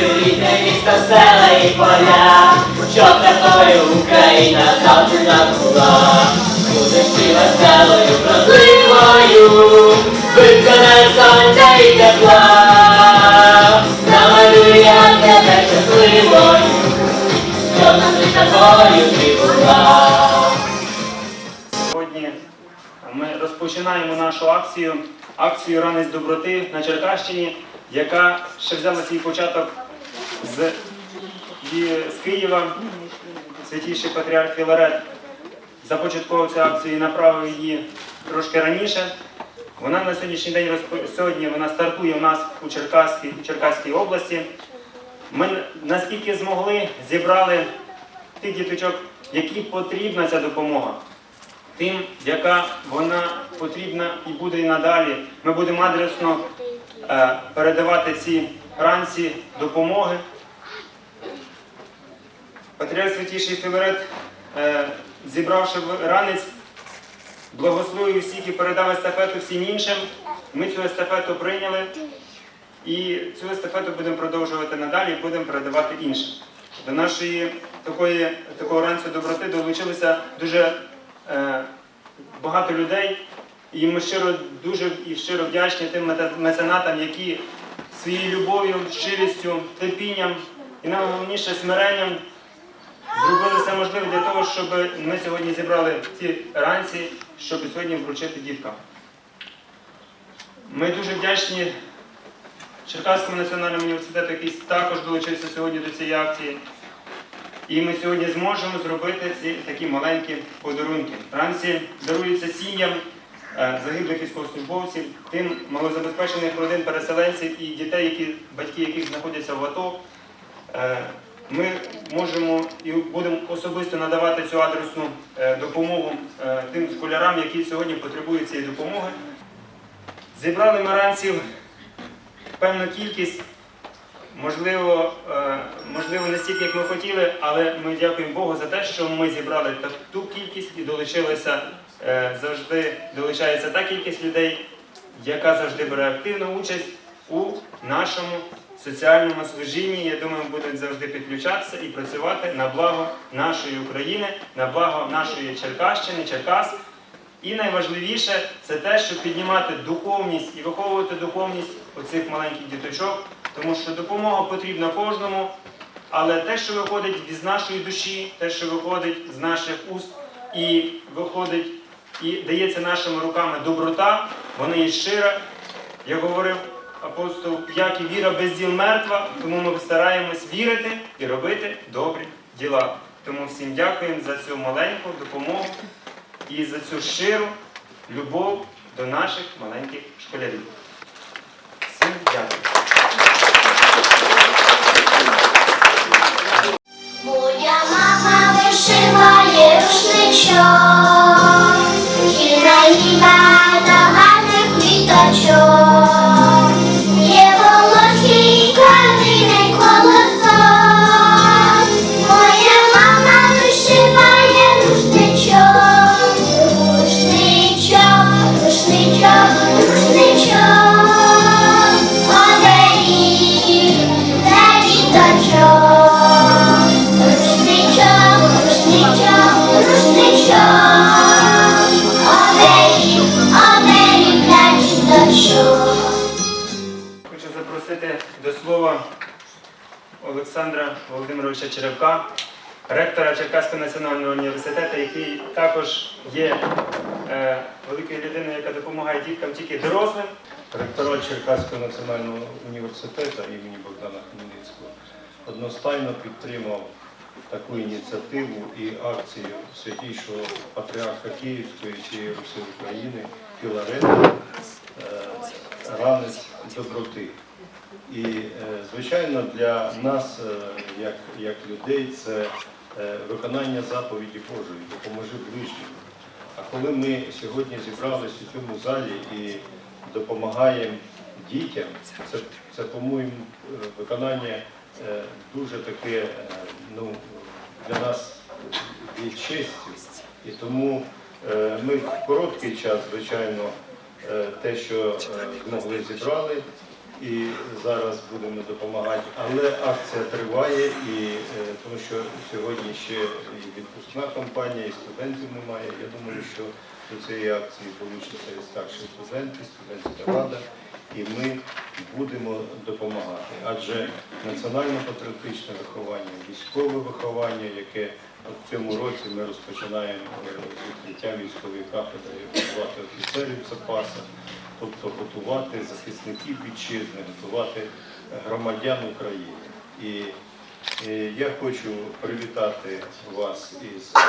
рідне місто, села і поля, щоб такою Україна завжди була. Будеш ти веселою, вродливою, виконай сонця і тепла, намалюю я тебе щасливою, щоб завжди такою ти була. Сьогодні ми розпочинаємо нашу акцію, акцію Ранець доброти на Черкащині, яка ще взяла свій початок з, з Києва. Святійший патріарх Філарет започаткував цю акцію і направив її трошки раніше. Вона на сьогоднішній день сьогодні вона стартує у нас у Черкаській, Черкаській області. Ми наскільки змогли зібрали тих діточок, які потрібна ця допомога тим, яка вона потрібна і буде і надалі. Ми будемо адресно е, передавати ці ранці допомоги. Патріарх Святіший Філарет, е, зібравши ранець, благословив всіх і передав естафету всім іншим. Ми цю естафету прийняли і цю естафету будемо продовжувати надалі і будемо передавати іншим. До нашої такої, такого ранцю доброти долучилися дуже е, багато людей, і ми щиро дуже і щиро вдячні тим меценатам, які своєю любов'ю, щирістю, терпінням і найголовніше смиренням зробили все можливе для того, щоб ми сьогодні зібрали ці ранці, щоб сьогодні вручити діткам. Ми дуже вдячні Черкаському національному університету, який також долучився сьогодні до цієї акції. І ми сьогодні зможемо зробити ці такі маленькі подарунки. Ранці даруються сім'ям е, загиблих військовослужбовців, тим малозабезпечених родин переселенців і дітей, які, батьки яких знаходяться в АТО. Ми можемо і будемо особисто надавати цю адресну е, допомогу е, тим школярам, які сьогодні потребують цієї допомоги. Зібрали ми ранців певну кількість. Можливо, е, можливо, не стільки, як ми хотіли, але ми дякуємо Богу за те, що ми зібрали ту кількість і долучилися завжди долучається та кількість людей, яка завжди бере активну участь у нашому соціальному служінні. Я думаю, будуть завжди підключатися і працювати на благо нашої України, на благо нашої Черкащини, Черкас. І найважливіше це те, щоб піднімати духовність і виховувати духовність оцих маленьких діточок, тому що допомога потрібна кожному, але те, що виходить із нашої душі, те, що виходить з наших уст і виходить і дається нашими руками доброта, вона є щира. Я говорив апостол, як і віра без діл мертва, тому ми стараємось вірити і робити добрі діла. Тому всім дякуємо за цю маленьку допомогу і за цю щиру любов до наших маленьких школярів. Всім дякую. Моя мама вишиває рушничок, до слова Олександра Володимировича Черевка, ректора Черкаського національного університету, який також є е, великою людиною, яка допомагає діткам тільки дорослим. Ректорат Черкаського національного університету імені Богдана Хмельницького одностайно підтримав таку ініціативу і акцію святійшого патріарха Київської і всієї України Філарета е, ранець доброти. І, е, звичайно, для нас, е, як, як людей, це е, виконання заповіді Божої, допоможи ближньому. А коли ми сьогодні зібралися у цьому залі і допомагаємо дітям, це, це по-моєму, виконання дуже таке ну, для нас є честю. І тому ми в короткий час, звичайно, те, що змогли зібрали, і зараз будемо допомагати. Але акція триває, і е, тому що сьогодні ще і відпускна кампанія, і студентів немає. Я думаю, що до цієї акції долучаться і старші студенти, студентська рада, і ми будемо допомагати. Адже національно-патріотичне виховання, військове виховання, яке в цьому році ми розпочинаємо е, відкриття військової кафедри готувати офіцерів запасу, тобто готувати захисників вітчизни, готувати громадян України. І е, я хочу привітати вас із е,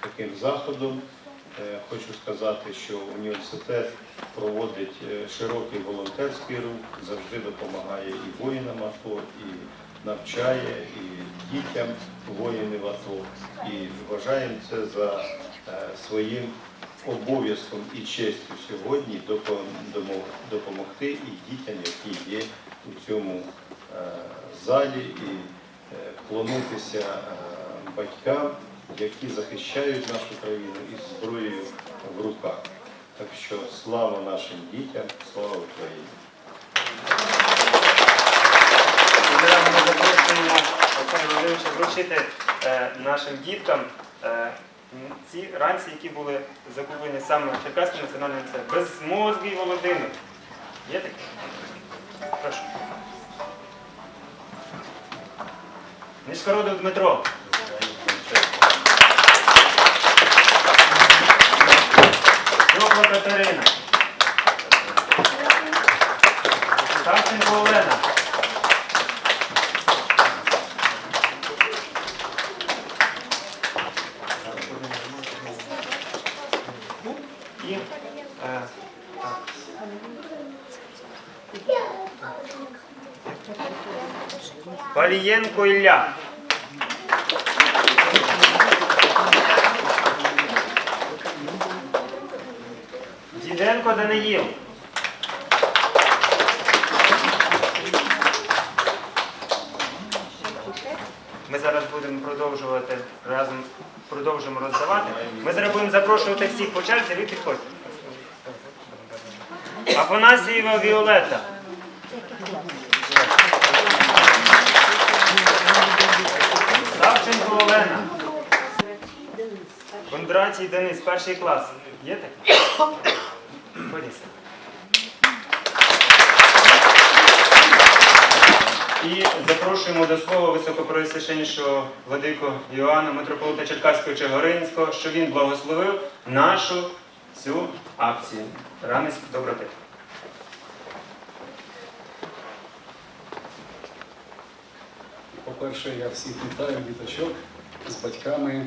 таким заходом. Хочу сказати, що університет проводить широкий волонтерський рух, завжди допомагає і воїнам АТО, і навчає, і дітям воїнів АТО. І вважаємо це за е, своїм обов'язком і честю сьогодні допомогти і дітям, які є у цьому е, залі, і е, вклонитися батькам, які захищають нашу країну із зброєю в руках. Так що слава нашим дітям, слава Україні! Зараз Олександра Володимировича вручити е, нашим діткам е, ці ранці, які були закуплені саме в Черкаським національним ліцеєм. Безмозгий Володимир. Є таке? Прошу. Нишкородов Дмитро. Йохла Катерина. Савченко Олена. І, е. Палієнко Ілля. Діденко Даниїл. Зараз будемо продовжувати разом продовжимо роздавати. Ми зараз будемо запрошувати всіх по черзі, ви підходьте. Афанасієва Віолетта. Савченко Олена. Кондратій Денис, перший клас. Є таке? Ходіться. І запрошуємо до слова високопросвященнішого владику Іоанна, митрополита Черкаського Чигоринського, що він благословив нашу цю акцію. Ранець доброти. По-перше, я всіх вітаю діточок з батьками.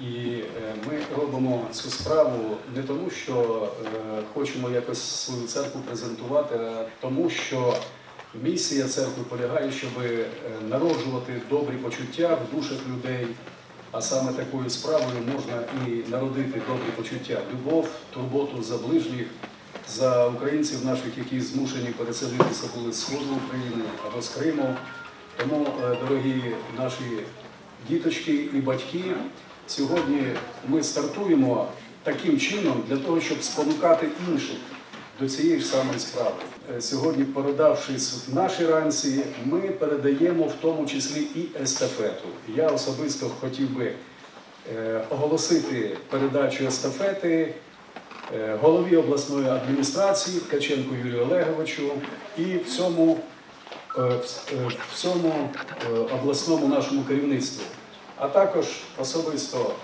І е, ми робимо цю справу не тому, що е, хочемо якось свою церкву презентувати, а тому, що місія церкви полягає, щоб е, народжувати добрі почуття в душах людей. А саме такою справою можна і народити добрі почуття, любов, турботу за ближніх, за українців наших, які змушені переселитися були з сходу України або з Криму. Тому, е, дорогі наші діточки і батьки, сьогодні ми стартуємо таким чином для того, щоб спонукати інших до цієї ж самої справи. Е, Сьогодні, передавшись в наші ранці, ми передаємо в тому числі і естафету. Я особисто хотів би е, оголосити передачу естафети е, голові обласної адміністрації Ткаченку Юрію Олеговичу і всьому всьому обласному нашому керівництву, а також особисто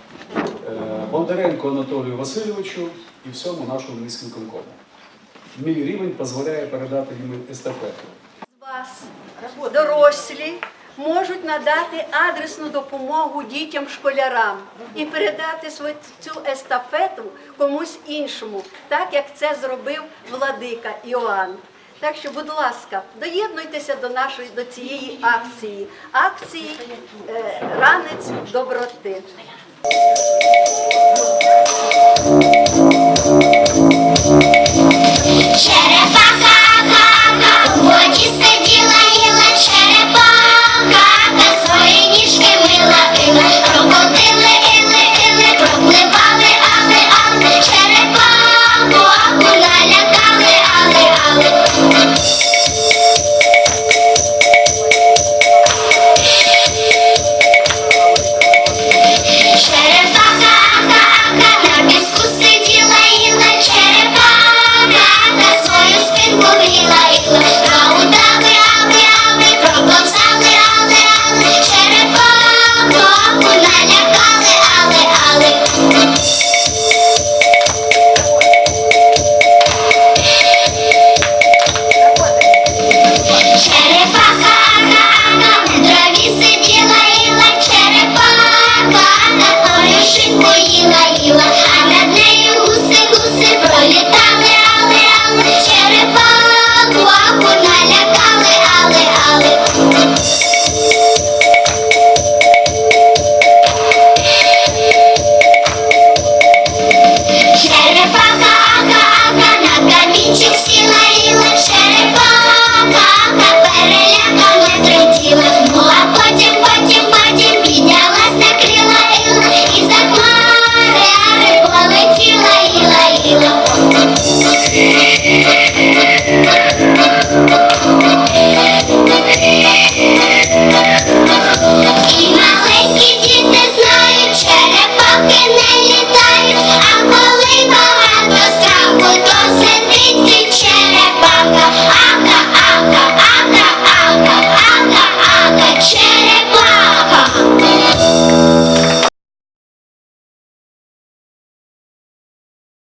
Бондаренко Анатолію Васильовичу і всьому нашому міському Мій рівень дозволяє передати їм естафету. вас, дорослі, можуть надати адресну допомогу дітям-школярам і передати цю естафету комусь іншому, так як це зробив владика Іоанн. Так що, будь ласка, доєднуйтеся до нашої до цієї акції, акції е, ранець доброти.